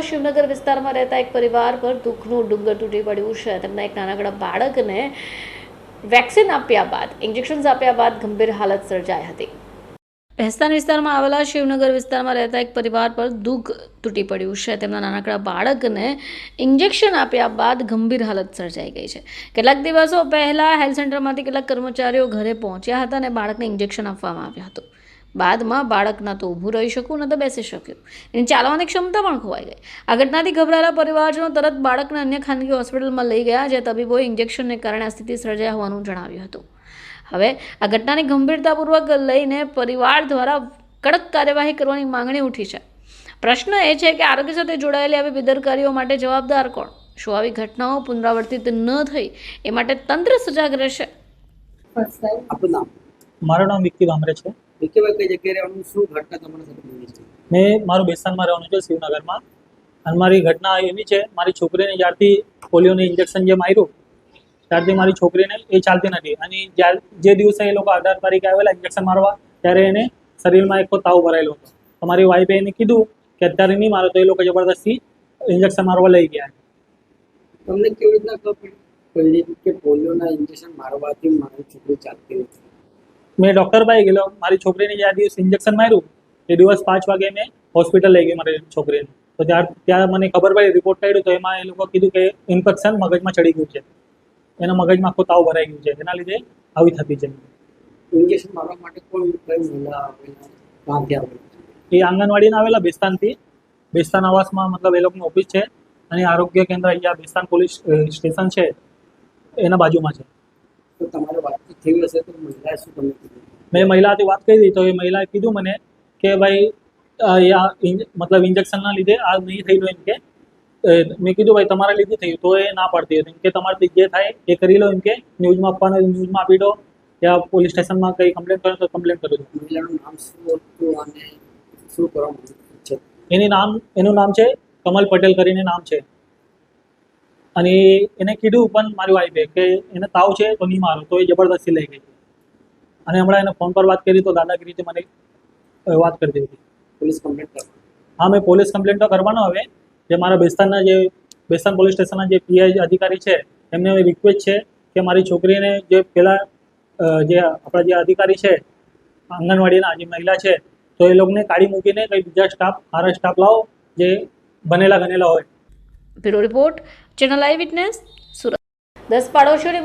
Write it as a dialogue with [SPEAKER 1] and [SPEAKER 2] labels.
[SPEAKER 1] પાડોશીઓમાં શિવનગર વિસ્તારમાં રહેતા એક પરિવાર પર દુઃખનું ડુંગર તૂટી પડ્યું છે. તેમના એક નાનકડા બાળકને વેક્સિન આપ્યા બાદ, ઇન્જેક્શન્સ આપ્યા બાદ ગંભીર હાલત સર્જાઈ હતી. ભેસ્તાન વિસ્તારમાં આવેલા શિવનગર વિસ્તારમાં રહેતા એક પરિવાર પર દુઃખ તૂટી પડ્યું છે. તેમના નાનકડા બાળકને ઇન્જેક્શન આપ્યા બાદ ગંભીર હાલત સર્જાઈ ગઈ છે. કેટલાક દિવસો પહેલા હેલ્થ સેન્ટરમાંથી કેટલાક કર્મચારીઓ ઘરે પહોંચ્યા હતા અને બાળકને ઇન્જેક્શન આપવામાં આવ્યું હતું. બાદમાં બાળક ન તો ઊભું રહી શકું ન તો બેસી શક્યું. એની ચાલવાની ક્ષમતા પણ ખોવાઈ ગઈ. આ ઘટનાથી ગભરાયેલા પરિવારજનો તરત બાળકને અન્ય ખાનગી હોસ્પિટલમાં લઈ ગયા જ્યાં તબીબોએ ઇન્જેક્શનને કારણે આ સ્થિતિ સર્જાઈ હોવાનું જણાવ્યું હતું. હવે આ ઘટનાની ગંભીરતાપૂર્વક લઈને પરિવાર દ્વારા કડક કાર્યવાહી કરવાની માંગણી ઉઠી છે. પ્રશ્ન એ છે કે આરોગ્ય સાથે જોડાયેલી આવી બેદરકારીઓ માટે જવાબદાર કોણ? શું આવી ઘટનાઓ પુનરાવર્તિત ન થઈ એ માટે તંત્ર સજાગ રહેશે?
[SPEAKER 2] મારું નામ વિક્કી ભામરે છે.
[SPEAKER 3] કઈ જગ્યાએ રહેવાનું શું ઘટના તમારા સાથે બની છે?
[SPEAKER 2] મેં મારું બેસ્તાનમાં રહેવાનું છે શિવનગરમાં. અને મારી ઘટના એવી છે મારી છોકરીને જ્યારથી પોલિયોનું ઇન્જેક્શન જે માર્યું ત્યારથી મારી છોકરીને એ ચાલતી નથી. અને જ્યાર જે દિવસે એ લોકો અઢાર તારીખે આવેલા ઇન્જેક્શન મારવા ત્યારે એને શરીરમાં એક તાવ ભરાયેલો હતો. તો મારી વાઈફે એને કીધું કે અત્યારે નહીં મારો તો એ લોકો જબરદસ્તી ઇન્જેક્શન મારવા લઈ ગયા.
[SPEAKER 3] તમને કેવી રીતના ખબર પડી? કે પોલિયોના ઇન્જેક્શન મારવાથી મારી છોકરી ચાલતી નથી.
[SPEAKER 2] મેં ડૉક્ટર પાસે ગયેલો. મારી છોકરીને જે આ દિવસ ઇન્જેક્શન માર્યું એ દિવસ પાંચ વાગે મેં હોસ્પિટલ લઈ ગઈ મારી છોકરીને. તો ત્યાર ત્યાં મને ખબર પડી રિપોર્ટ કર્યું તો એમાં એ લોકો કીધું કે ઇન્ફેક્શન મગજમાં ચડી ગયું છે. એના મગજમાં આખો તાવ ભરાઈ ગયું છે. એના લીધે આવી થતી છે.
[SPEAKER 3] ઇન્જેક્શન મારવા માટે
[SPEAKER 2] એ આંગણવાડીના આવેલા બેસ્તાનથી. બેસ્તાન આવાસમાં મતલબ એ લોકોની ઓફિસ છે. અને આરોગ્ય કેન્દ્ર અહીંયા બેસ્તાન પોલીસ સ્ટેશન છે. એના બાજુમાં છે.
[SPEAKER 3] તો તમારે વાતચીત થઈ હશે તો મહિલાએ શું તમને કીધું?
[SPEAKER 2] મેં મહિલાથી વાત કરી તો એ મહિલાએ કીધું મને કે ભાઈ મતલબ ઇન્જેક્શનના લીધે આ નહીં થયેલું એમ કે. મેં કીધું ભાઈ તમારા લીધે થયું તો એ ના પડતી હતી. કે તમારાથી જે થાય એ કરી લો એમ કે. ન્યૂઝમાં આપવાનું ન્યૂઝમાં આપી દો. યા પોલીસ સ્ટેશનમાં કંઈ કમ્પ્લેન કરો તો કમ્પ્લેન કરો.
[SPEAKER 3] મહિલાનું નામ શું હતું અને શું કરવા
[SPEAKER 2] એની નામ એનું નામ છે કમલ પટેલ કરીને નામ છે. અને એને કીધું પણ મારી વાઈફે કે એને તાવ છે તો નહીં મારો તો એ જબરદસ્તી લઈ ગઈ. અને હમણાં એને ફોન પર વાત કરી તો દાદાગીરીથી મને અ, વાત કરી હતી
[SPEAKER 3] પોલીસ કમ્પ્લેન્ટ
[SPEAKER 2] હા મેં પોલીસ કમ્પ્લેન તો કરવાનો હવે. જે મારા બેસ્તાનના જે બેસ્તાન પોલીસ સ્ટેશનના જે પીઆઈ અધિકારી છે એમને રિક્વેસ્ટ છે કે મારી છોકરીને જે પહેલાં જે આપણા જે અધિકારી છે આંગણવાડીના જે મહિલા છે તો એ લોકોને કાઢી મૂકીને કંઈ બીજા સ્ટાફ મારા સ્ટાફ લાવો જે બનેલા ગનેલા હોય.
[SPEAKER 1] Bureau report channel I witness Surat દસ પાડોશીઓની